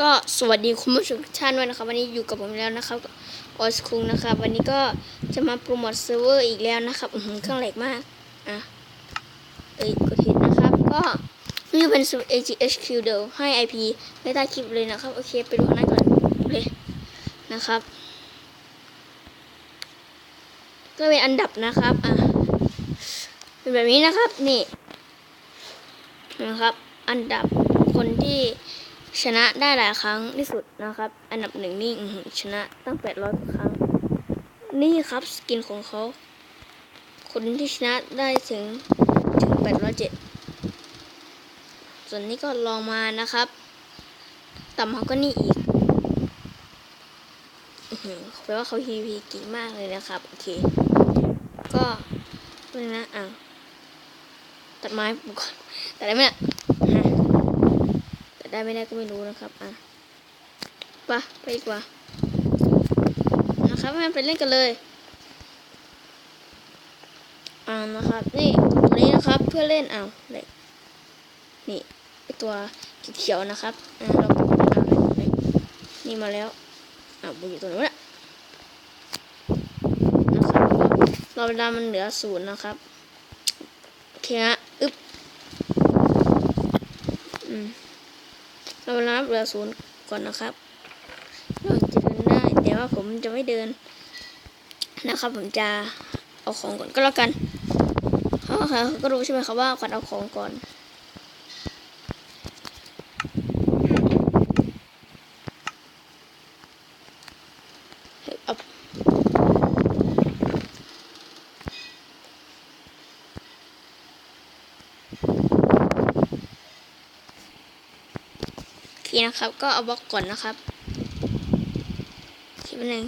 ก็สวัสดีคุณผู้ชมทุกท่านด้วยนะครับ วันนี้อยู่กับผมแล้วนะครับออสคุงนะครับ วันนี้ก็จะมาโปรโมทเซิร์ฟเวอร์อีกแล้วนะครับอื้อหือเครื่องแหลกมากอะเอ้ยกดผิดนะครับก็นี่เป็นสูตร AGHQ เดี๋ยวให้ IP ไว้ใต้คลิปเลยนะครับ โอเคไปดูอันนั้นก่อนเลยนะครับ ก็เป็นอันดับนะครับอะเป็นแบบนี้นะครับนี่นะครับ อันดับคนที่ ชนะได้หลายครั้งที่สุดนะครับ อันดับหนึ่งนี่ชนะตั้งแปดร้อยครั้ง นี่ครับสกินของเขา คนที่ชนะได้ถึงถึงแปดร้อยเจ็ดส่วนนี้ก็ลองมานะครับ ต่ำเขาก็นี่อีกอื้อหือแปลว่าเขา PVP เก่งมากเลยนะครับ โอเค ก็เป็นะอะตัดไม้ปุ๊บก่อนตัดได้ไหมเนี่ยฮะ ได้ไม่ได้ก็ไม่รู้นะครับ อะไปะไปดีกว่า นะครับให้ไปเล่นกันเลยอ่านะครับ นี่ตัวนี้นะครับเพื่อเล่นเอาเล็กนี่ไอตัวเขียวนะครับอ่าเราเอาเล็กนี่มาแล้วอ่าบุอยู่ตัวนู้นแหละนะครับเราเวลามันเหลือศูนย์นะครับโอเคฮะอึ๊บอืม เราลานับเหลือศูนย์ก่อนนะครับเราจะเดินได้แต่ว่าผมจะไม่เดินนะครับ ผมจะเอาของก่อนก็แล้วกันเขาเขาก็รู้ใช่ไหมครับว่าขวัญเอาของก่อนเฮ้ยเอาโอเค นะครับ ก็เอาบล็อกก่อนนะครับคิดเป็นหนึ่ง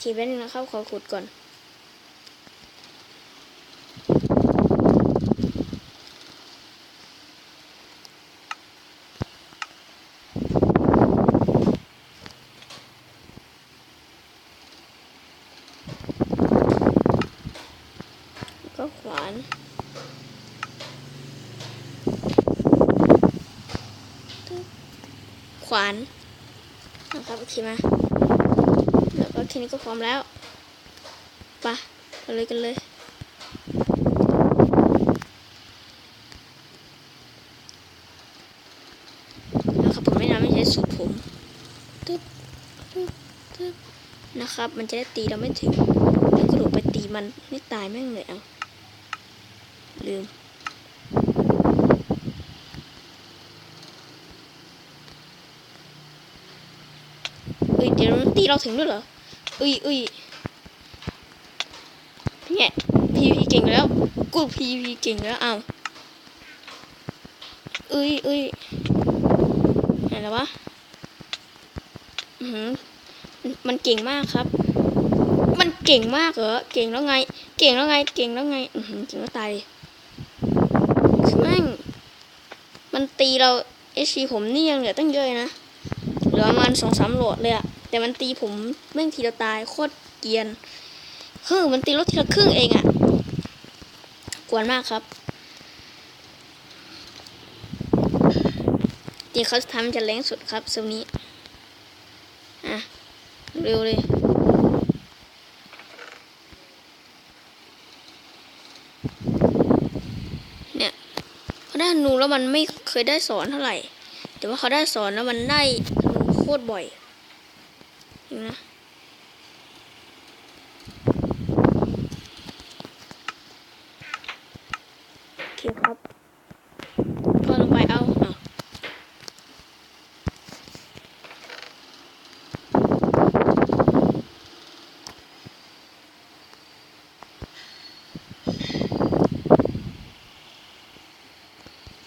ขีดไว้หนึ่งนะครับ ขอขุดก่อน ก็ขวาน วานนะครับโอเคมาแล้วก็ทีนี้ก็พร้อมแล้วไปะกันเลยกันเลย นะครับผมไม่นำไม่ใช้สูตรผมตึ๊บตึ๊บตึ๊บนะครับ มันจะได้ตีเราไม่ถึงแล้วกระโดดไปตีมันไม่ตายแม่งเลยเอาลืม อ้ยเดี๋ยวมันตีเราถึงด้วยเหรอเอ้ยเอ้ยเนี่ยพีพีเก่งแล้ว กูพีพีเก่งแล้วอ้าวเอ้ยเอ้ยไหนแล้ววะอือหือมันเก่งมากครับ มันเก่งมากเหรอ เก่งแล้วไง เก่งแล้วไง เก่งแล้วไง อือหือเก่งแล้วตายคือแม่งมันตีเราเอชีผมนี่ยังเหลือตั้งเยอะนะ เหลือประมาณสองสามโหลดเลยอะ แต่มันตีผมแม่งทีละตายโคตรเกียนเฮ้ยมันตีรถทีละครึ่งเองอะกวนมากครับจริงเขาทำจะแรงสุดครับโซนนี้ อะ เร็วเลยเนี่ยเขาได้นูแล้วมันไม่เคยได้สอนเท่าไหร่ แต่ว่าเขาได้สอนแล้วมันได้โคตรบ่อย เห็นนะโอเคครับก็ลงไปเอาเอา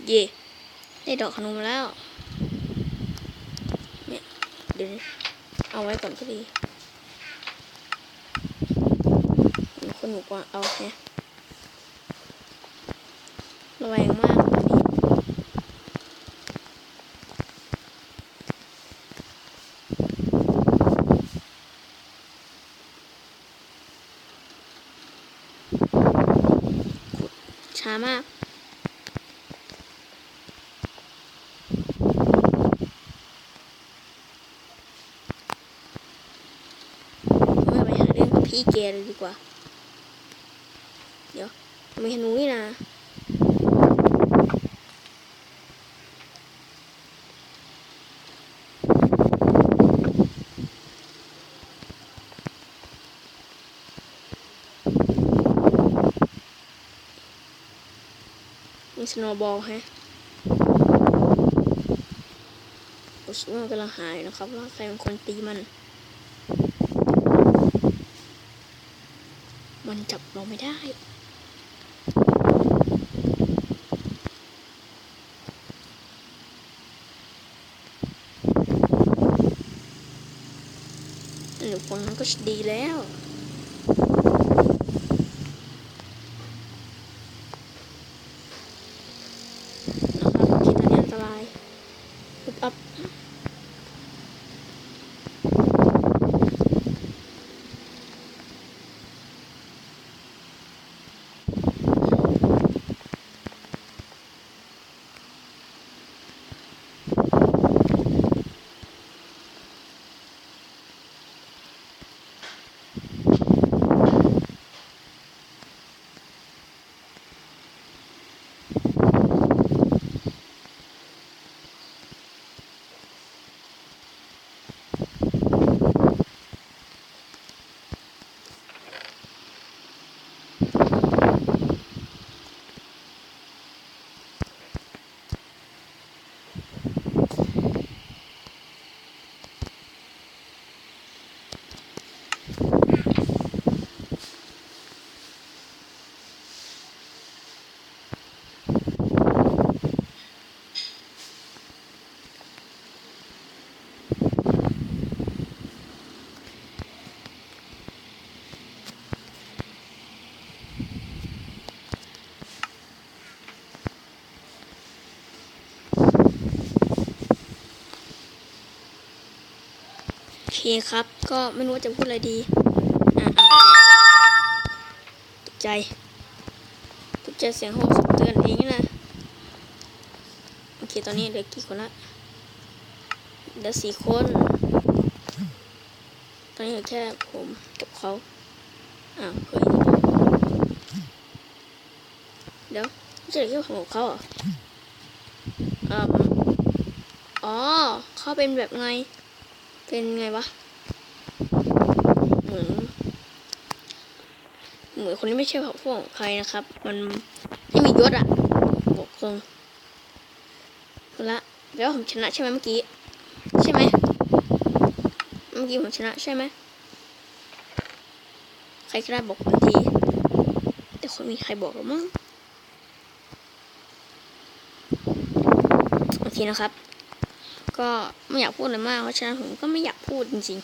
เย่ได้ดอกขนมแล้ว เนี่ย เดี๋ยว เอาไว้ก่อนก็ดีมีคนบอกว่าเอาแฮะระแวงมากช้ามาก แกเลยดีกว่า เดี๋ยวมีธนูนี่นะมีสโนว์บอลฮะรู้สึกว่มันกำลังหายนะครับว่าใครเป็นคนตีมัน นจับเราไม่ได้ หรือผลมันก็ดีแล้ว คครับ ก็ไม่รู้ว่าจะพูดอะไรดีอะอะตกใจตกใจเสียงห้องสเตือนเองนะ โอเค ตอนนี้เหลือกี่คนละเหลือสี่คน ตอนนี้เหลือแค่ผมกับเขาอ้าวเฮ้ยเดี๋ยวไม่ใช่เหลือแค่ผมกับเขาเหรออ๋อเขาเป็นแบบไง เป็นไงวะ เหมือนเหมือนคนที่ไม่ใช่พวกของใครนะครับ มันไม่มียศอะบอกตรงละแล้วผมชนะใช่ไหมเมื่อกี้ ใช่ไหมเมื่อกี้ผมชนะใช่ไหมใครก็ได้บอกผมที แต่คนมีใครบอกหรือมั้งโอเคนะครับ ก็ไม่อยากพูดอะไรมากเพราะฉะนั้นผมก็ไม่อยากพูดจริง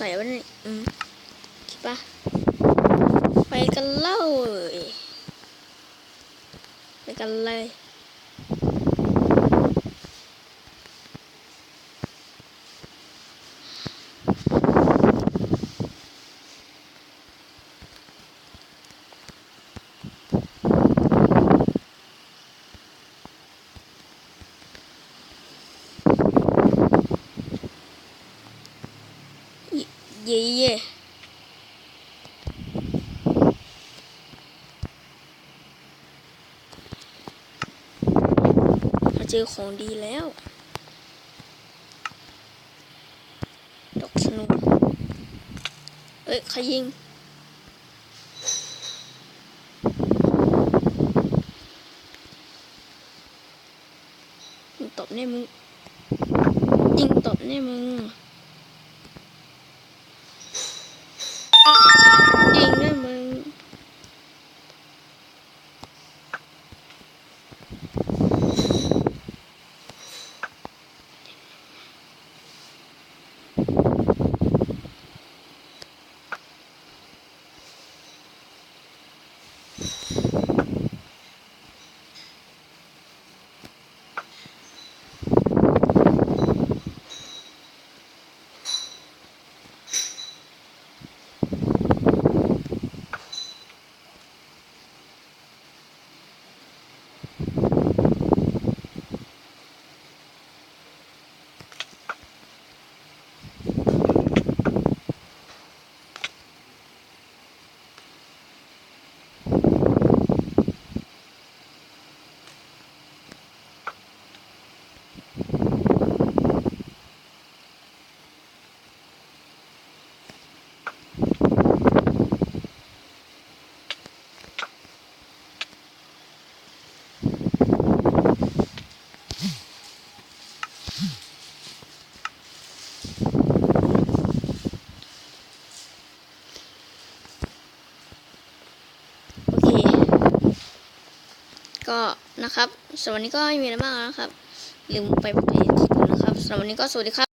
ส่ไว้ในอืมคิดปะไปกันเล่าไปกันเลย เย่เย่มา เจอของดีแล้ว ดอกสนุกเอ้ยใครยิงยิงตบแน่มึงยิงตบแน่มึง ยิงด้วยมึง โก็นะครับสำหรับวันนี้ก็ไม่มีอะไรมากแล้วนะครับลืมไปบอกให้ทุกคนนะครับสำหรับวันนี้ก็สวัสดีครับ